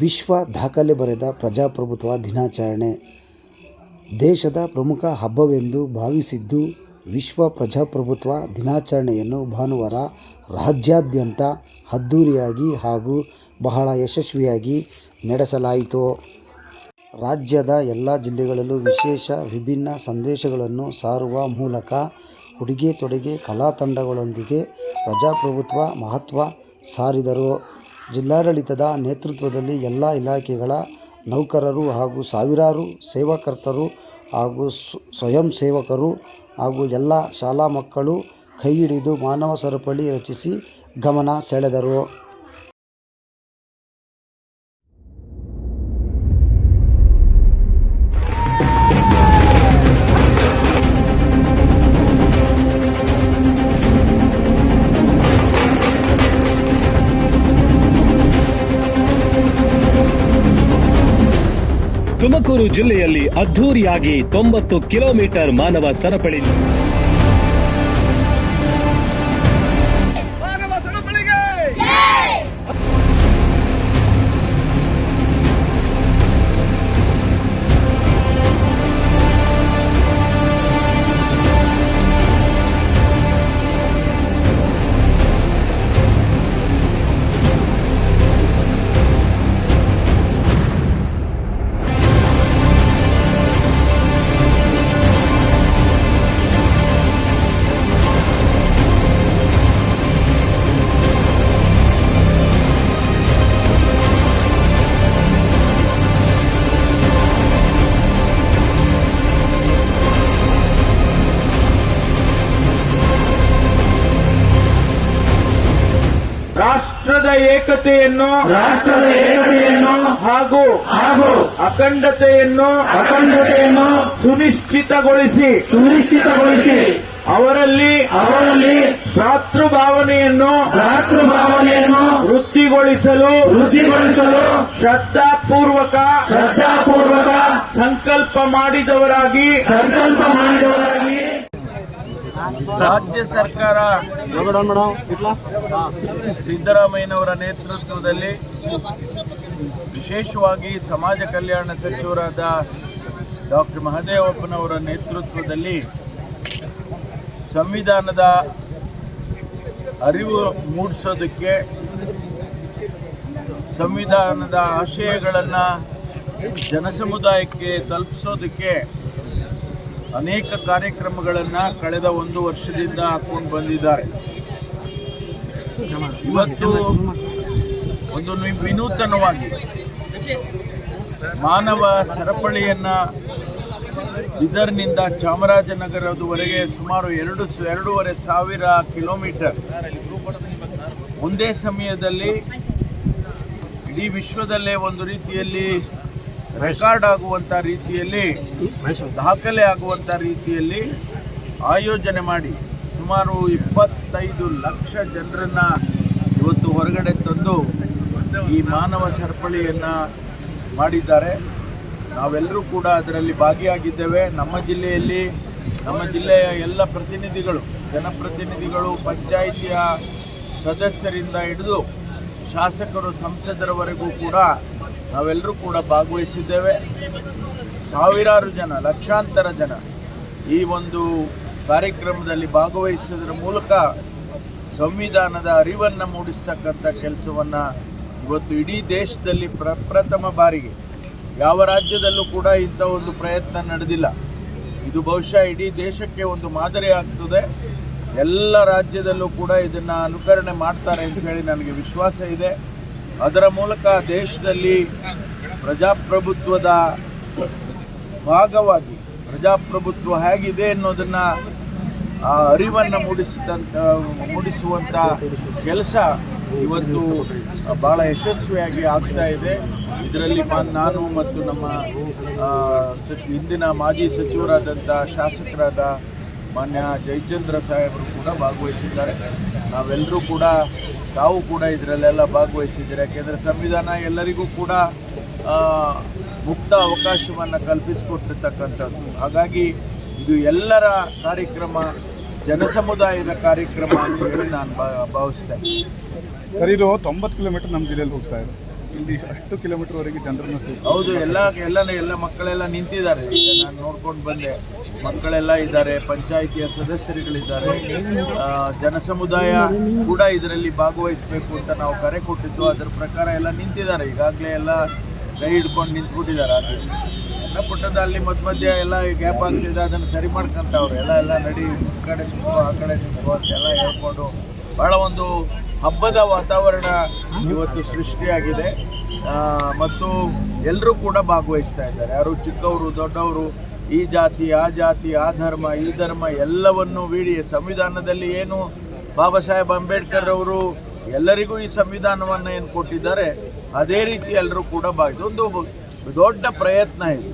ವಿಶ್ವ ದಾಖಲೆ ಬರೆದ ಪ್ರಜಾಪ್ರಭುತ್ವ ದಿನಾಚರಣೆ. ದೇಶದ ಪ್ರಮುಖ ಹಬ್ಬವೆಂದು ಭಾವಿಸಿದ್ದು ವಿಶ್ವ ಪ್ರಜಾಪ್ರಭುತ್ವ ದಿನಾಚರಣೆಯನ್ನು ಭಾನುವಾರ ರಾಜ್ಯಾದ್ಯಂತ ಅದ್ಧೂರಿಯಾಗಿ ಹಾಗೂ ಬಹಳ ಯಶಸ್ವಿಯಾಗಿ ನಡೆಸಲಾಯಿತು. ರಾಜ್ಯದ ಎಲ್ಲ ಜಿಲ್ಲೆಗಳಲ್ಲೂ ವಿಶೇಷ ವಿಭಿನ್ನ ಸಂದೇಶಗಳನ್ನು ಸಾರುವ ಮೂಲಕ ಉಡುಗೆ ತೊಡುಗೆ ಕಲಾ ತಂಡಗಳೊಂದಿಗೆ ಪ್ರಜಾಪ್ರಭುತ್ವ ಮಹತ್ವ ಸಾರಿದರು. ಜಿಲ್ಲಾಡಳಿತದ ನೇತೃತ್ವದಲ್ಲಿ ಎಲ್ಲ ಇಲಾಖೆಗಳ ನೌಕರರು ಹಾಗೂ ಸಾವಿರಾರು ಸೇವಾಕರ್ತರು ಹಾಗೂ ಸ್ವ- ಸ್ವಯಂ ಸೇವಕರು ಹಾಗೂ ಎಲ್ಲ ಶಾಲಾ ಮಕ್ಕಳು ಕೈ ಹಿಡಿದು ಮಾನವ ಸರಪಳಿ ರಚಿಸಿ ಗಮನ ಸೆಳೆದರು. ತುಮಕೂರು ಜಿಲ್ಲೆಯಲ್ಲಿ ಅದ್ದೂರಿಯಾಗಿ ತೊಂಬತ್ತು ಕಿಲೋಮೀಟರ್ ಮಾನವ ಸರಪಳಿ ಏಕತೆಯನ್ನು ರಾಷ್ಟ್ರದ ಏಕತೆಯನ್ನು ಹಾಗೂ ಹಾಗೂ ಅಖಂಡತೆಯನ್ನು ಅಖಂಡತೆಯನ್ನು ಸುನಿಶ್ಚಿತಗೊಳಿಸಿ ಸುನಿಶ್ಚಿತಗೊಳಿಸಿ ಅವರಲ್ಲಿ ಅವರಲ್ಲಿ ಭ್ರಾತೃಭಾವನೆಯನ್ನು ಭ್ರಾತೃಭಾವನೆಯನ್ನು ವೃತ್ತಿಗೊಳಿಸಲು ವೃದ್ಧಿಗೊಳಿಸಲು ಶ್ರದ್ಧಾಪೂರ್ವಕ ಶ್ರದ್ಧಾಪೂರ್ವಕ ಸಂಕಲ್ಪ ಮಾಡಿದವರಾಗಿ ಸಂಕಲ್ಪ ಮಾಡಿದವರಾಗಿ ರಾಜ್ಯ ಸರ್ಕಾರ ಸಿದ್ದರಾಮಯ್ಯನವರ ನೇತೃತ್ವದಲ್ಲಿ ವಿಶೇಷವಾಗಿ ಸಮಾಜ ಕಲ್ಯಾಣ ಸಚಿವರಾದ ಡಾಕ್ಟರ್ ಮಹದೇವಪ್ಪನವರ ನೇತೃತ್ವದಲ್ಲಿ ಸಂವಿಧಾನದ ಅರಿವು ಮೂಡಿಸೋದಕ್ಕೆ ಸಂವಿಧಾನದ ಆಶಯಗಳನ್ನು ಜನಸಮುದಾಯಕ್ಕೆ ತಲುಪಿಸೋದಕ್ಕೆ ಅನೇಕ ಕಾರ್ಯಕ್ರಮಗಳನ್ನು ಕಳೆದ ಒಂದು ವರ್ಷದಿಂದ ಹಾಕೊಂಡು ಬಂದಿದ್ದಾರೆ. ಇವತ್ತು ಒಂದು ವಿನೂತನವಾಗಿ ಮಾನವ ಸರಪಳಿಯನ್ನು ಬಿದರ್ನಿಂದ ಚಾಮರಾಜನಗರದವರೆಗೆ ಸುಮಾರು ಎರಡು ಎರಡೂವರೆ ಸಾವಿರ ಕಿಲೋಮೀಟರ್. ಒಂದೇ ಸಮಯದಲ್ಲಿ ಇಡೀ ವಿಶ್ವದಲ್ಲೇ ಒಂದು ರೀತಿಯಲ್ಲಿ ರೆಕಾರ್ಡ್ ಆಗುವಂಥ ರೀತಿಯಲ್ಲಿ, ದಾಖಲೆ ಆಗುವಂಥ ರೀತಿಯಲ್ಲಿ ಆಯೋಜನೆ ಮಾಡಿ ಸುಮಾರು ಇಪ್ಪತ್ತೈದು ಲಕ್ಷ ಜನರನ್ನ ಇವತ್ತು ಹೊರಗಡೆ ತಂದು ಈ ಮಾನವ ಸರಪಳಿಯನ್ನು ಮಾಡಿದ್ದಾರೆ. ನಾವೆಲ್ಲರೂ ಕೂಡ ಅದರಲ್ಲಿ ಭಾಗಿಯಾಗಿದ್ದೇವೆ. ನಮ್ಮ ಜಿಲ್ಲೆಯಲ್ಲಿ, ನಮ್ಮ ಜಿಲ್ಲೆಯ ಎಲ್ಲ ಪ್ರತಿನಿಧಿಗಳು, ಜನಪ್ರತಿನಿಧಿಗಳು, ಪಂಚಾಯಿತಿಯ ಸದಸ್ಯರಿಂದ ಹಿಡಿದು ಶಾಸಕರು, ಸಂಸದರವರೆಗೂ ಕೂಡ ನಾವೆಲ್ಲರೂ ಕೂಡ ಭಾಗವಹಿಸಿದ್ದೇವೆ. ಸಾವಿರಾರು ಜನ, ಲಕ್ಷಾಂತರ ಜನ ಈ ಒಂದು ಕಾರ್ಯಕ್ರಮದಲ್ಲಿ ಭಾಗವಹಿಸೋದ್ರ ಮೂಲಕ ಸಂವಿಧಾನದ ಅರಿವನ್ನು ಮೂಡಿಸ್ತಕ್ಕಂಥ ಕೆಲಸವನ್ನು ಇವತ್ತು ಇಡೀ ದೇಶದಲ್ಲಿ ಪ್ರಪ್ರಥಮ ಬಾರಿಗೆ. ಯಾವ ರಾಜ್ಯದಲ್ಲೂ ಕೂಡ ಇಂಥ ಒಂದು ಪ್ರಯತ್ನ ನಡೆದಿಲ್ಲ. ಇದು ಬಹುಶಃ ಇಡೀ ದೇಶಕ್ಕೆ ಒಂದು ಮಾದರಿ ಆಗ್ತದೆ. ಎಲ್ಲ ರಾಜ್ಯದಲ್ಲೂ ಕೂಡ ಇದನ್ನು ಅನುಕರಣೆ ಮಾಡ್ತಾರೆ ಅಂತ ಹೇಳಿ ನನಗೆ ವಿಶ್ವಾಸ ಇದೆ. ಅದರ ಮೂಲಕ ದೇಶದಲ್ಲಿ ಪ್ರಜಾಪ್ರಭುತ್ವದ ಭಾಗವಾಗಿ, ಪ್ರಜಾಪ್ರಭುತ್ವ ಹೇಗಿದೆ ಅನ್ನೋದನ್ನು ಅರಿವನ್ನು ಮೂಡಿಸಿದಂಥ ಮೂಡಿಸುವಂಥ ಕೆಲಸ ಇವತ್ತು ಭಾಳ ಯಶಸ್ವಿಯಾಗಿ ಆಗ್ತಾ ಇದೆ. ಇದರಲ್ಲಿ ನಾನು ಮತ್ತು ನಮ್ಮ ಹಿಂದಿನ ಮಾಜಿ ಸಚಿವರಾದಂಥ ಶಾಸಕರಾದ ಮಾನ್ಯ ಜಯಚಂದ್ರ ಸಾಹೇಬರು ಕೂಡ ಭಾಗವಹಿಸಿದ್ದಾರೆ. ನಾವೆಲ್ಲರೂ ಕೂಡ ತಾವು ಕೂಡ ಇದರಲ್ಲೆಲ್ಲ ಭಾಗವಹಿಸಿದ್ದೀರಿ. ಯಾಕೆಂದರೆ ಸಂವಿಧಾನ ಎಲ್ಲರಿಗೂ ಕೂಡ ಮುಕ್ತ ಅವಕಾಶವನ್ನು ಕಲ್ಪಿಸಿಕೊಟ್ಟಿರ್ತಕ್ಕಂಥದ್ದು. ಹಾಗಾಗಿ ಇದು ಎಲ್ಲರ ಕಾರ್ಯಕ್ರಮ, ಜನಸಮುದಾಯದ ಕಾರ್ಯಕ್ರಮ ಅಂತ ಹೇಳಿ ನಾನು ಭಾವಿಸ್ತೇನೆ. ಸರ್, ಇದು ತೊಂಬತ್ತು ಕಿಲೋಮೀಟರ್ ನಮ್ಮ ಜಿಲ್ಲೆಯಲ್ಲಿ ಹೋಗ್ತಾ ಇದೆ. ಇಲ್ಲಿ ಅಷ್ಟು ಕಿಲೋಮೀಟರ್ವರೆಗೆ ಜನರನ್ನು ಸೇರಿಸಿ. ಹೌದು, ಎಲ್ಲ ಎಲ್ಲ ಎಲ್ಲ ಮಕ್ಕಳೆಲ್ಲ ನಿಂತಿದ್ದಾರೆ. ನಾನು ನೋಡ್ಕೊಂಡು ಬಂದೆ. ಮಕ್ಕಳೆಲ್ಲ ಇದ್ದಾರೆ, ಪಂಚಾಯಿತಿಯ ಸದಸ್ಯರುಗಳಿದ್ದಾರೆ. ಜನಸಮುದಾಯ ಕೂಡ ಇದರಲ್ಲಿ ಭಾಗವಹಿಸಬೇಕು ಅಂತ ನಾವು ಕರೆ ಕೊಟ್ಟಿದ್ದು. ಅದರ ಪ್ರಕಾರ ಎಲ್ಲ ನಿಂತಿದ್ದಾರೆ. ಈಗಾಗಲೇ ಎಲ್ಲ ಕೈ ಹಿಡ್ಕೊಂಡು ನಿಂತ್ಬಿಟ್ಟಿದ್ದಾರೆ. ಆದರೆ ಸಣ್ಣ ಪುಟ್ಟದ ಅಲ್ಲಿ ಮಧ್ಯ ಮಧ್ಯೆ ಎಲ್ಲ ಗ್ಯಾಪ್ ಆಗ್ತಿದೆ. ಅದನ್ನು ಸರಿ ಮಾಡ್ಕೊಂತವ್ರು. ಎಲ್ಲ ಎಲ್ಲ ನಡಿ ಈ ಕಡೆ ನಿಂತು ಆ ಕಡೆ ನಿಂತು ಅಂತೆಲ್ಲ ಹೇಳ್ಕೊಂಡು ಭಾಳ ಒಂದು ಹಬ್ಬದ ವಾತಾವರಣ ಇವತ್ತು ಸೃಷ್ಟಿಯಾಗಿದೆ. ಮತ್ತು ಎಲ್ಲರೂ ಕೂಡ ಭಾಗವಹಿಸ್ತಾ ಇದ್ದಾರೆ. ಯಾರು ಚಿಕ್ಕವರು, ದೊಡ್ಡವರು, ಈ ಜಾತಿ, ಆ ಜಾತಿ, ಆ ಧರ್ಮ, ಈ ಧರ್ಮ ಎಲ್ಲವನ್ನು ವೀಡಿ ಸಂವಿಧಾನದಲ್ಲಿ ಏನು ಬಾಬಾ ಸಾಹೇಬ್ ಅಂಬೇಡ್ಕರ್ ಅವರು ಎಲ್ಲರಿಗೂ ಈ ಸಂವಿಧಾನವನ್ನು ಏನು ಕೊಟ್ಟಿದ್ದಾರೆ, ಅದೇ ರೀತಿ ಎಲ್ಲರೂ ಕೂಡ ಭಾಗ ಇದೊಂದು ದೊಡ್ಡ ಪ್ರಯತ್ನ ಇದು.